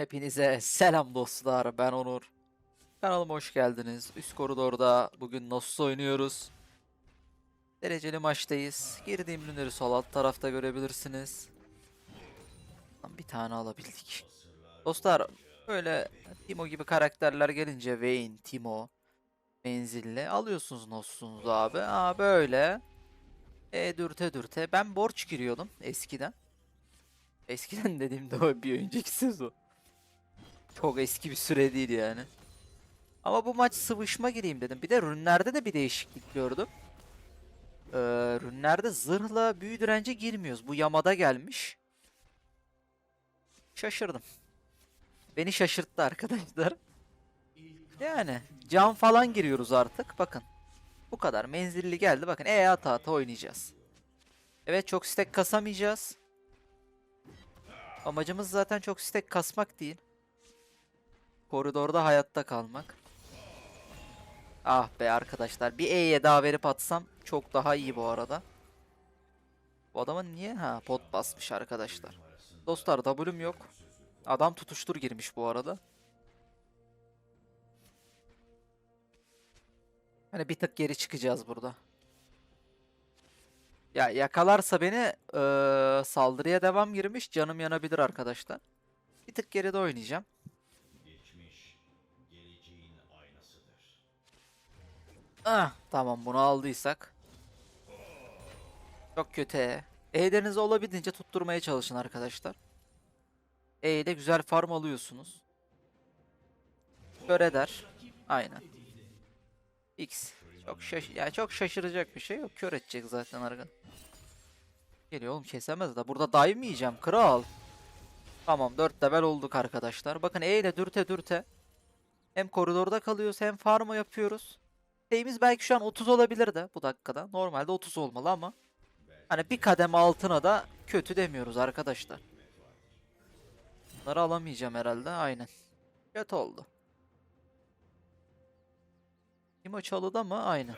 Hepinize selam dostlar. Ben Onur. Kanalıma hoş geldiniz. Üst koridorda bugün Nosus oynuyoruz. Dereceli maçtayız. Girdiğim ürünleri sol alt tarafta görebilirsiniz. Bir tane alabildik. Dostlar böyle Timo gibi karakterler gelince Vayne, Timo, menzilli alıyorsunuz Nosus'unuzu abi. Aa böyle. E dürte dürte. Ben borç giriyordum eskiden. Eskiden dediğimde o bir önceki sezon. Çok eski bir süre değil yani. Ama bu maç sıvışma gireyim dedim. Bir de rünlerde de bir değişiklik gördüm. Ee, rünlerde zırhla büyü dirence girmiyoruz. Bu yamada gelmiş. Şaşırdım. Beni şaşırttı arkadaşlar. Yani can falan giriyoruz artık. Bakın. Bu kadar. Menzilli geldi. Bakın E ata ata oynayacağız. Evet çok stack kasamayacağız. Amacımız zaten çok stack kasmak değil. Koridorda hayatta kalmak. Ah be arkadaşlar. Bir E'ye daha verip atsam çok daha iyi bu arada. Bu adamın niye? Ha pot basmış arkadaşlar. Dostlar W'm yok. Adam tutuştur girmiş bu arada. Hani bir tık geri çıkacağız burada. Ya yakalarsa beni eee, saldırıya devam girmiş. Canım yanabilir arkadaşlar. Bir tık geride oynayacağım. Ah, tamam bunu aldıysak. Çok kötü. E'lerinizi olabildiğince tutturmaya çalışın arkadaşlar. E ile güzel farm alıyorsunuz. Kör eder. Aynen. X. Çok şaş ya çok şaşıracak bir şey yok. Kör edecek zaten arka. Geliyor oğlum kesemez de. Burada dive mi yiyeceğim? Kral. Tamam 4 level olduk arkadaşlar. Bakın E ile dürte dürte. Hem koridorda kalıyoruz hem farmı yapıyoruz. Şeyimiz belki şu an 30 olabilir de bu dakikada. Normalde 30 olmalı ama. Hani bir kademe altına da kötü demiyoruz arkadaşlar. Bunları alamayacağım herhalde. Aynen. Kötü oldu. Timo çalıda mı? Aynen.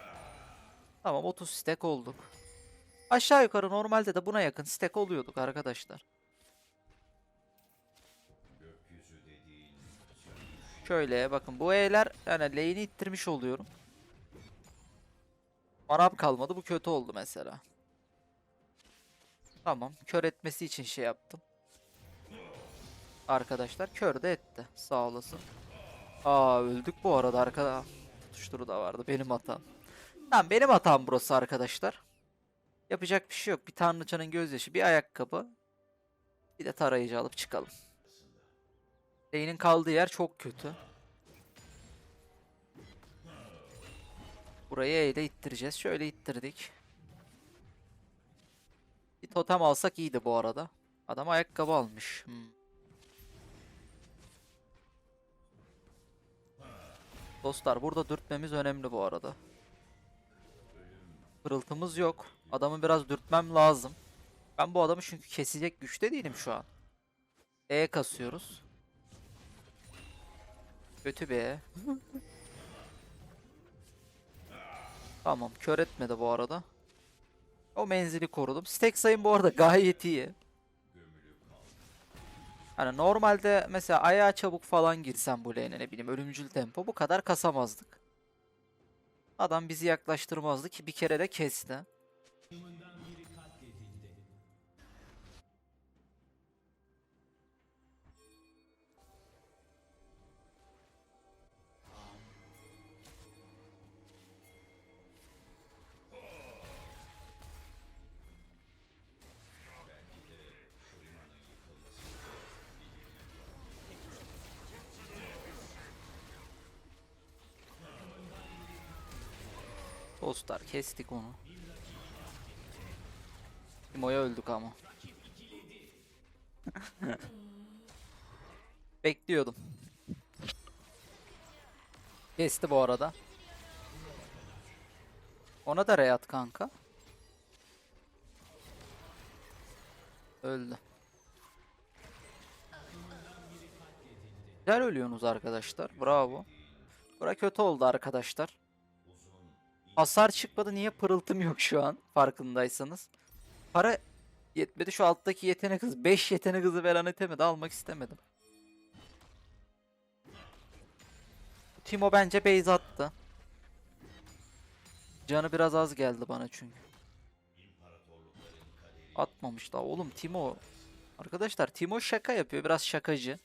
Tamam 30 stack olduk. Aşağı yukarı normalde de buna yakın stack oluyorduk arkadaşlar. Şöyle bakın bu E'ler yani lane'i ittirmiş oluyorum. Manam kalmadı bu kötü oldu mesela. Tamam kör etmesi için şey yaptım. Arkadaşlar kör de etti sağ olasın. Aa öldük bu arada arkada. Tutuşturu da vardı benim hatam. Tamam benim hatam burası arkadaşlar. Yapacak bir şey yok. Bir tanrıçanın gözyaşı, bir ayakkabı. Bir de tarayıcı alıp çıkalım. Lane'in kaldığı yer çok kötü. Burayı E'de ittireceğiz. Şöyle ittirdik. Bir totem alsak iyiydi bu arada. Adam ayakkabı almış. Hmm. Dostlar burada dürtmemiz önemli bu arada. Pırıltımız yok. Adamı biraz dürtmem lazım. Ben bu adamı çünkü kesecek güçte değilim şu an. E kasıyoruz. Kötü bir E. Tamam kör etmedi bu arada. O menzili korudum. Stack sayım bu arada gayet iyi. Hani normalde mesela ayağa çabuk falan girsem bu lane'e ne bileyim ölümcül tempo bu kadar kasamazdık. Adam bizi yaklaştırmazdı ki bir kere de kesti. Dostlar kestik onu. Timo'ya öldük ama. Bekliyordum. Kesti bu arada. Ona da reyat kanka. Öldü. Güzel ölüyorsunuz arkadaşlar. Bravo. Bura kötü oldu arkadaşlar. Hasar çıkmadı. Niye pırıltım yok şu an? Farkındaysanız. Para yetmedi. Şu alttaki yetenek hızı. 5 yetenek hızı veren itemi de almak istemedim. Timo bence base attı. Canı biraz az geldi bana çünkü. Atmamış da oğlum Timo. Arkadaşlar Timo şaka yapıyor. Biraz şakacı.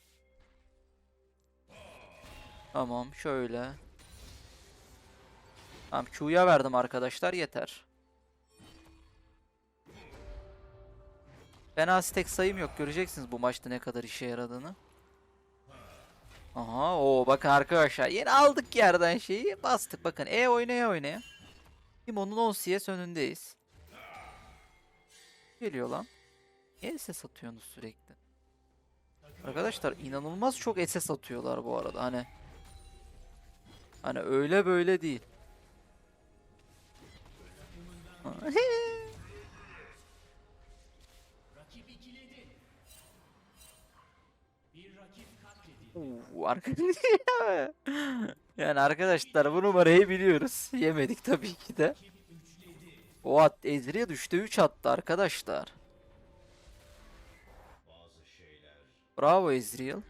Tamam şöyle. Tamam Q'ya verdim arkadaşlar yeter. Fena stack sayım yok. Göreceksiniz bu maçta ne kadar işe yaradığını. Aha o bakın arkadaşlar yeni aldık yerden şeyi bastık bakın E oynaya oynaya. Timo'nun 10 CS önündeyiz. Geliyor lan. Niye SS atıyorsunuz sürekli? Arkadaşlar inanılmaz çok SS atıyorlar bu arada hani. Hani öyle böyle değil. Yani arkadaşlar bu numarayı biliyoruz. Yemedik tabii ki de. O at Ezreal düştü 3 attı arkadaşlar. Bravo Ezreal.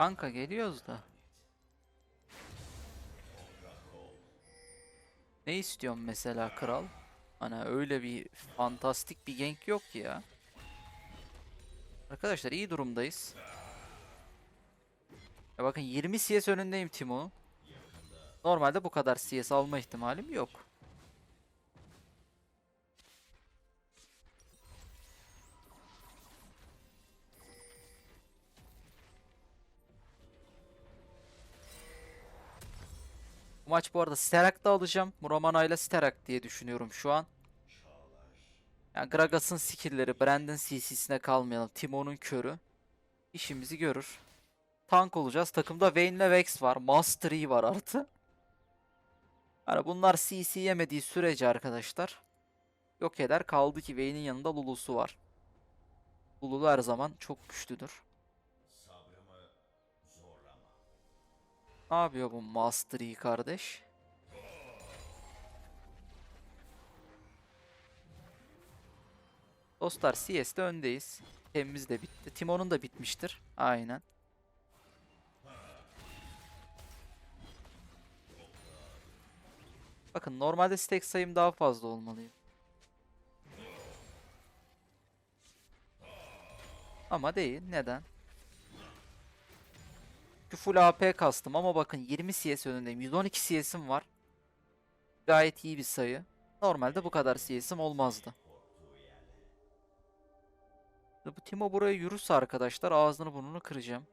Kanka geliyoruz da. Ne istiyorsun mesela kral? Hani öyle bir fantastik bir gank yok ki ya. Arkadaşlar iyi durumdayız. Ya bakın 20 CS önündeyim Timo. Normalde bu kadar CS alma ihtimalim yok. Maç bu arada Sterak da alacağım. Muramana ile Sterak diye düşünüyorum şu an. Yani Gragas'ın skill'leri, Brandon CC'sine kalmayalım. Timo'nun körü. işimizi görür. Tank olacağız. Takımda Vayne ile Vex var. Master Yi var artı. Yani bunlar CC yemediği sürece arkadaşlar yok eder. Kaldı ki Vayne'in yanında Lulu'su var. Lulu her zaman çok güçlüdür. Ne yapıyor bu Master Yi kardeş? Dostlar CS'de öndeyiz. Temmuz de bitti. Timon'un da bitmiştir. Aynen. Bakın normalde stack sayım daha fazla olmalıydı. Ama değil. Neden? Çünkü full AP kastım ama bakın 20 CS önündeyim. 112 CS'im var. Gayet iyi bir sayı. Normalde bu kadar CS'im olmazdı. Bu Timo buraya yürürse arkadaşlar ağzını burnunu kıracağım.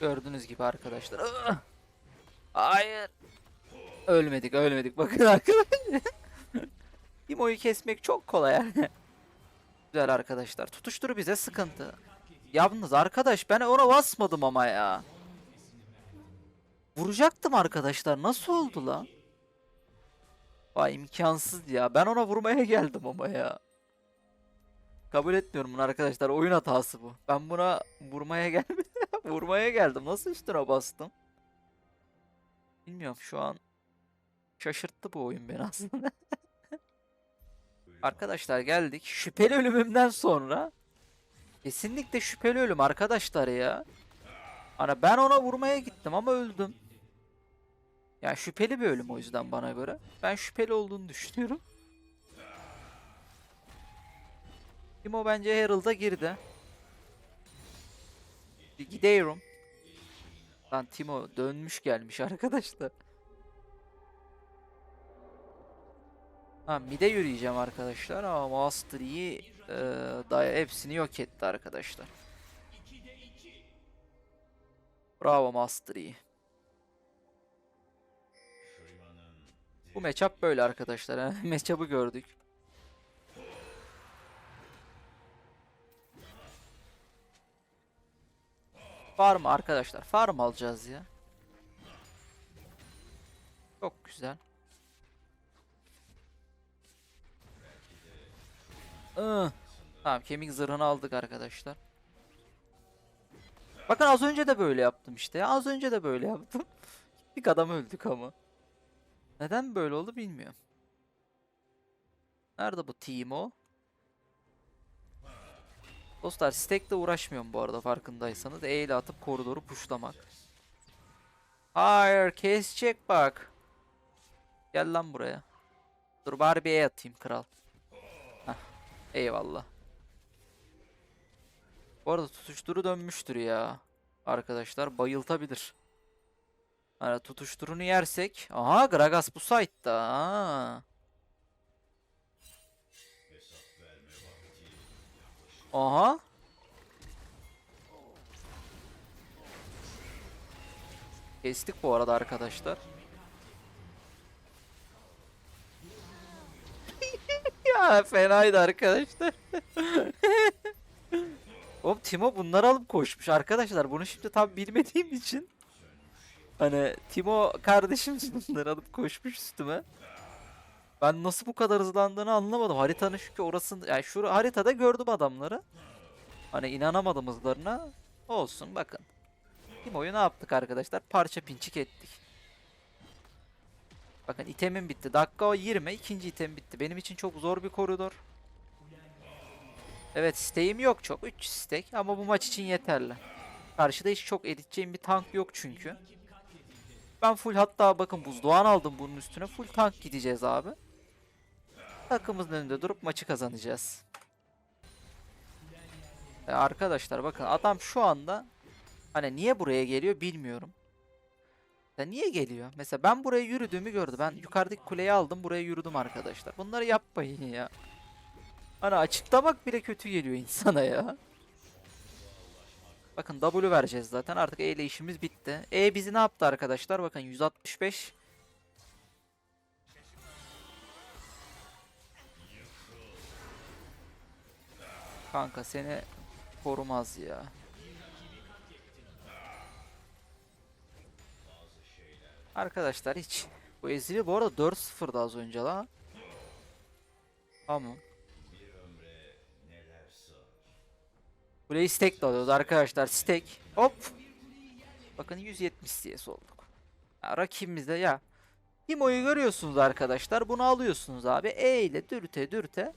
Gördüğünüz gibi arkadaşlar. Ugh! Hayır. Ölmedik ölmedik bakın arkadaşlar. Timo'yu kesmek çok kolay yani. Güzel arkadaşlar. Tutuştur bize sıkıntı. Yalnız arkadaş ben ona basmadım ama ya. Vuracaktım arkadaşlar. Nasıl oldu lan? Vay imkansız ya. Ben ona vurmaya geldim ama ya. Kabul etmiyorum bunu arkadaşlar. Oyun hatası bu. Ben buna vurmaya gelmedim. Vurmaya geldim. Nasıl üstüne bastım? Bilmiyorum şu an şaşırttı bu oyun beni aslında. Arkadaşlar geldik. Şüpheli ölümümden sonra Kesinlikle şüpheli ölüm arkadaşlar ya. Hani ben ona vurmaya gittim ama öldüm. Yani şüpheli bir ölüm o yüzden bana göre. Ben şüpheli olduğunu düşünüyorum. Timo bence Herald'a girdi. Gidiyorum. Lan Timo dönmüş gelmiş arkadaşlar. Ha mid'e yürüyeceğim arkadaşlar ama Master Yi e, daha hepsini yok etti arkadaşlar. Bravo Master Bu matchup böyle arkadaşlar. Matchup'ı gördük. Farm arkadaşlar. Farm alacağız ya. Çok güzel. Iı. Tamam kemik zırhını aldık arkadaşlar. Bakın az önce de böyle yaptım işte. ya, Az önce de böyle yaptım. İlk adam öldük ama. Neden böyle oldu bilmiyorum. Nerede bu Timo? Dostlar stack'le uğraşmıyorum bu arada farkındaysanız. E ile atıp koridoru pushlamak. Hayır kesecek bak. Gel lan buraya. Dur bari bir E atayım kral. Heh, eyvallah. Bu arada tutuşturu dönmüştür ya. Arkadaşlar bayıltabilir. Hani tutuşturunu yersek. Aha Gragas bu site'da. Aa. Aha. Kestik bu arada arkadaşlar. ya fenaydı arkadaşlar. Oğlum Timo bunları alıp koşmuş arkadaşlar. Bunu şimdi tam bilmediğim için. Hani Timo kardeşim bunları alıp koşmuş üstüme. Ben nasıl bu kadar hızlandığını anlamadım. Haritanın çünkü orasında yani şu haritada gördüm adamları. Hani inanamadım hızlarına. Olsun bakın. Timo'yu ne yaptık arkadaşlar? Parça pinçik ettik. Bakın itemim bitti. Dakika 20 ikinci item bitti. Benim için çok zor bir koridor. Evet steğim yok çok. 3 stek ama bu maç için yeterli. Karşıda hiç çok edeceğim bir tank yok çünkü. Ben full hatta bakın buzdoğan aldım bunun üstüne. Full tank gideceğiz abi. Takımımızın önünde durup maçı kazanacağız. E arkadaşlar bakın adam şu anda hani niye buraya geliyor bilmiyorum. Ya niye geliyor? Mesela ben buraya yürüdüğümü gördü. Ben yukarıdaki kuleyi aldım buraya yürüdüm arkadaşlar. Bunları yapmayın ya. Hani açıklamak bile kötü geliyor insana ya. Bakın W vereceğiz zaten. Artık E ile işimiz bitti. E bizi ne yaptı arkadaşlar? Bakın 165. Kanka seni korumaz ya. Arkadaşlar hiç. Bu Ezreal bu arada 4-0'da az önce la. Tamam. Burayı stack de alıyoruz arkadaşlar. Stack. Hop. Bakın 170 CS olduk. Ya, rakibimizde ya. Timo'yu görüyorsunuz arkadaşlar. Bunu alıyorsunuz abi. E ile dürte dürte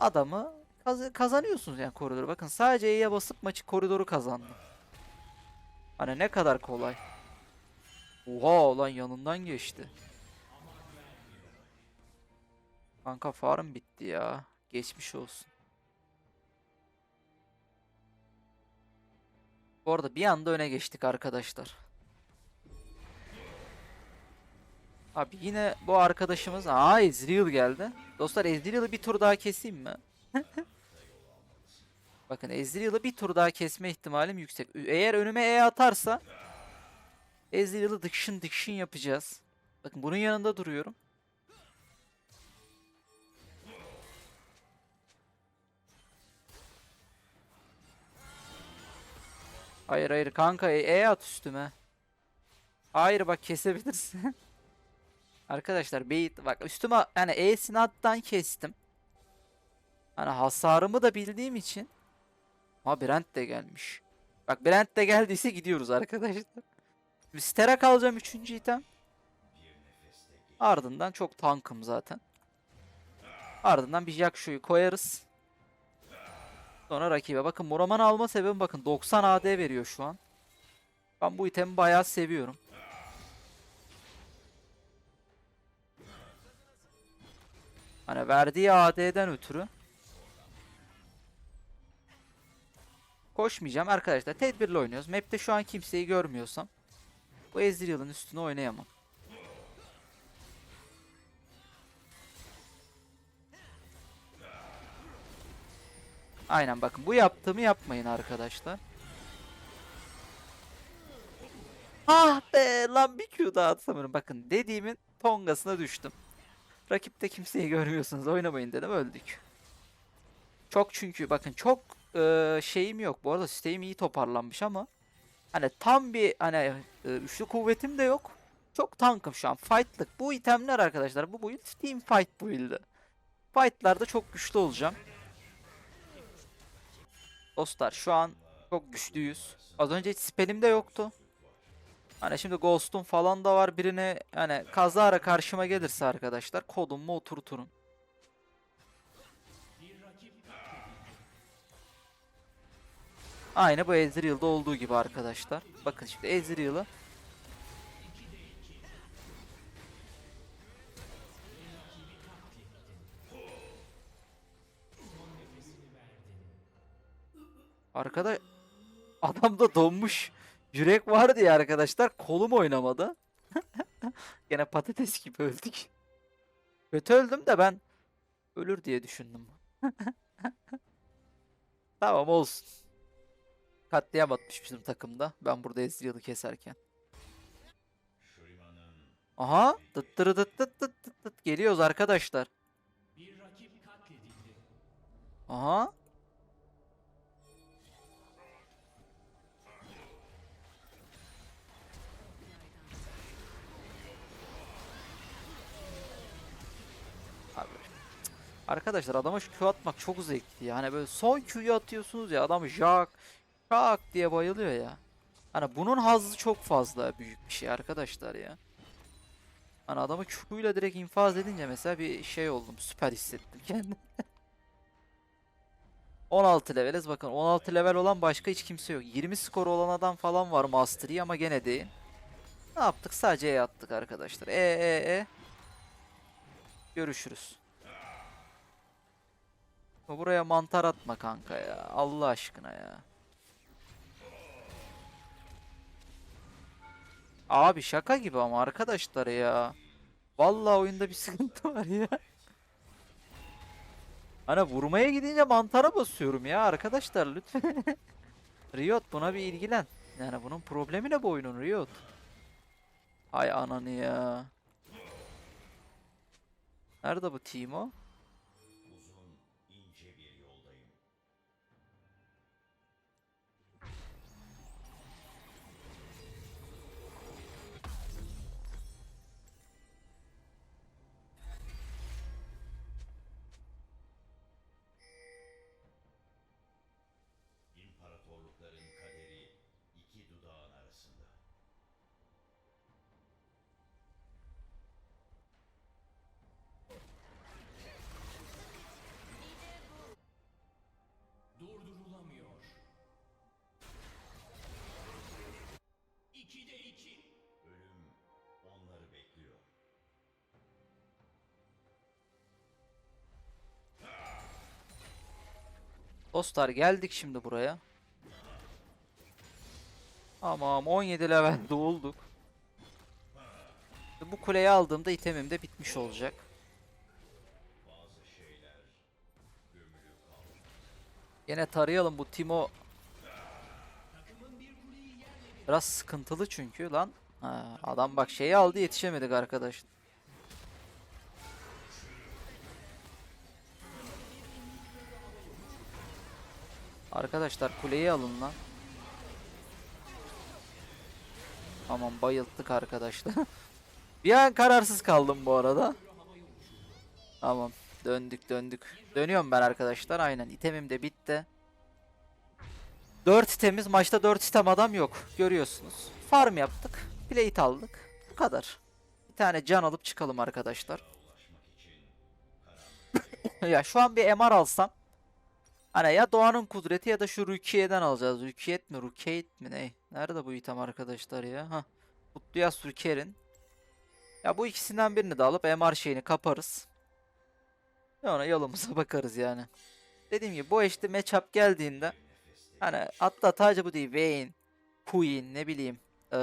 adamı kaz- kazanıyorsunuz yani koridoru. Bakın sadece E'ye basıp maçı koridoru kazandı. Hani ne kadar kolay. Oha lan yanından geçti. Kanka farm bitti ya. Geçmiş olsun. Bu arada bir anda öne geçtik arkadaşlar. Abi yine bu arkadaşımız... Aa Ezreal geldi. Dostlar Ezreal'ı bir tur daha keseyim mi? Bakın Ezreal'ı bir tur daha kesme ihtimalim yüksek. Eğer önüme E atarsa Ezreal'ı dıkşın dıkşın yapacağız. Bakın bunun yanında duruyorum. Hayır hayır kanka E, E at üstüme. Hayır bak kesebilirsin. Arkadaşlar bait bak üstüme yani E'sini attan kestim. Hani hasarımı da bildiğim için. Ama Brent de gelmiş. Bak Brent de geldiyse gidiyoruz arkadaşlar. Şimdi Sterak alacağım 3. item. Ardından çok tankım zaten. Ardından bir Jakshu'yu koyarız. Sonra rakibe. Bakın Muraman'ı alma sebebim bakın 90 AD veriyor şu an. Ben bu itemi bayağı seviyorum. Hani verdiği AD'den ötürü. Koşmayacağım arkadaşlar. Tedbirli oynuyoruz. Map'te şu an kimseyi görmüyorsam bu Ezreal'ın üstüne oynayamam. Aynen bakın bu yaptığımı yapmayın arkadaşlar. Ah be lan bir Q daha atamıyorum. Bakın dediğimin tongasına düştüm. Rakipte kimseyi görmüyorsunuz oynamayın dedim öldük. Çok çünkü bakın çok e, şeyim yok. Bu arada sistemim iyi toparlanmış ama hani tam bir hani e, üçlü kuvvetim de yok. Çok tankım şu an. Fight'lık. Bu itemler arkadaşlar. Bu build team fight build'i. Fight'larda çok güçlü olacağım. Dostlar şu an çok güçlüyüz. Az önce hiç spellim de yoktu. Hani şimdi Ghost'um falan da var. Birine hani kazara karşıma gelirse arkadaşlar kodumu oturturum. Aynı bu Ezreal'da olduğu gibi arkadaşlar. Bakın şimdi Ezreal'ı Arkada adamda donmuş yürek vardı ya arkadaşlar. Kolum oynamadı. Gene patates gibi öldük. Kötü öldüm de ben ölür diye düşündüm. tamam olsun. Katliam atmış bizim takımda. Ben burada Ezreal'ı keserken. Aha. Tıt tırı tıt tıt tıt tıt tıt. Geliyoruz arkadaşlar. Aha. Arkadaşlar adama şu Q atmak çok zevkli ya. Hani böyle son Q'yu atıyorsunuz ya adam jak şak diye bayılıyor ya. Hani bunun hazzı çok fazla büyük bir şey arkadaşlar ya. Hani adamı Q'yla direkt infaz edince mesela bir şey oldum. Süper hissettim kendimi. 16 leveliz bakın 16 level olan başka hiç kimse yok. 20 skor olan adam falan var Mastery ama gene değil. Ne yaptık? Sadece E attık arkadaşlar. E e e. Görüşürüz. Buraya mantar atma kanka ya. Allah aşkına ya. Abi şaka gibi ama arkadaşlar ya. Vallahi oyunda bir sıkıntı var ya. Hani vurmaya gidince mantara basıyorum ya arkadaşlar lütfen. Riot buna bir ilgilen. Yani bunun problemi ne bu oyunun Riot? Ay ananı ya. Nerede bu Timo? Dostlar geldik şimdi buraya. Tamam 17 levelde olduk. Bu kuleyi aldığımda itemim de bitmiş olacak. Yine tarayalım bu Timo. Biraz sıkıntılı çünkü lan. Ha, adam bak şeyi aldı yetişemedik arkadaş. Arkadaşlar kuleyi alın lan. Tamam bayılttık arkadaşlar. Bir an kararsız kaldım bu arada. Tamam döndük döndük. Dönüyorum ben arkadaşlar aynen itemim de bitti. 4 itemiz maçta 4 item adam yok görüyorsunuz. Farm yaptık. Plate aldık. Bu kadar. Bir tane can alıp çıkalım arkadaşlar. ya şu an bir MR alsam Hani ya Doğan'ın kudreti ya da şu Rukiye'den alacağız. Rukiyet mi? Rukiyet mi? Ne? Nerede bu item arkadaşlar ya? Ha. Kutluyas Ruker'in. Ya bu ikisinden birini de alıp MR şeyini kaparız. Sonra yolumuza bakarız yani. Dediğim gibi bu eşli matchup geldiğinde hani hatta sadece bu değil Vayne, Queen ne bileyim eee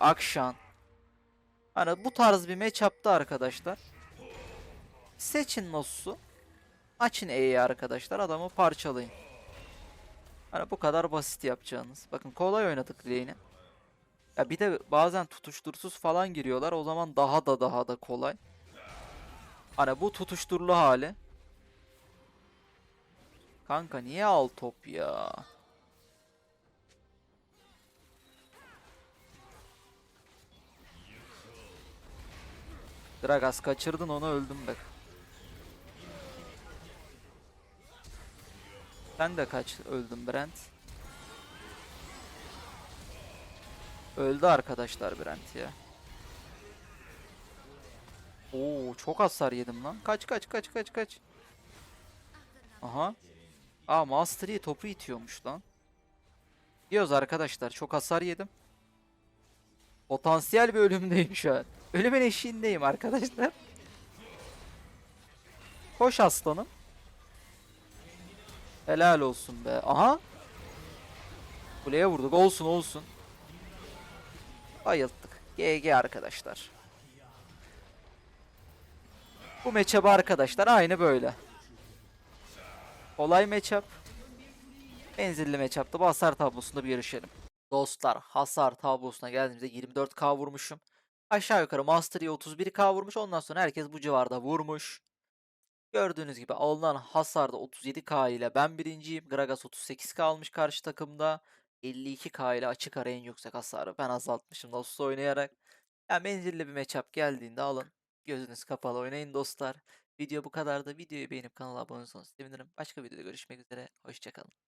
Akshan Hani bu tarz bir matchup'ta arkadaşlar seçin Noss'u açın E'yi arkadaşlar adamı parçalayın. Hani bu kadar basit yapacağınız. Bakın kolay oynadık lane'i. Ya bir de bazen tutuştursuz falan giriyorlar. O zaman daha da daha da kolay. Hani bu tutuşturulu hali. Kanka niye al top ya? Gragas kaçırdın onu öldüm be. Sen de kaç öldün Brent. Öldü arkadaşlar Brent ya. Oo çok hasar yedim lan. Kaç kaç kaç kaç kaç. Aha. Aa Master Yi topu itiyormuş lan. Diyoruz arkadaşlar çok hasar yedim. Potansiyel bir ölümdeyim şu an. Ölümün eşiğindeyim arkadaşlar. Koş aslanım. Helal olsun be. Aha. Kuleye vurduk. Olsun olsun. Bayılttık. GG arkadaşlar. Bu matchup arkadaşlar aynı böyle. Kolay matchup. Menzilli matchup'ta bu hasar tablosunda bir yarışalım. Dostlar hasar tablosuna geldiğimizde 24k vurmuşum. Aşağı yukarı Master Yi 31k vurmuş. Ondan sonra herkes bu civarda vurmuş. Gördüğünüz gibi alınan hasarda 37k ile ben birinciyim. Gragas 38k almış karşı takımda. 52k ile açık ara en yüksek hasarı ben azaltmışım Nosus oynayarak. Yani menzilli bir matchup geldiğinde alın. Gözünüz kapalı oynayın dostlar. Video bu kadardı. Videoyu beğenip kanala abone olursanız sevinirim. Başka videoda görüşmek üzere. Hoşçakalın.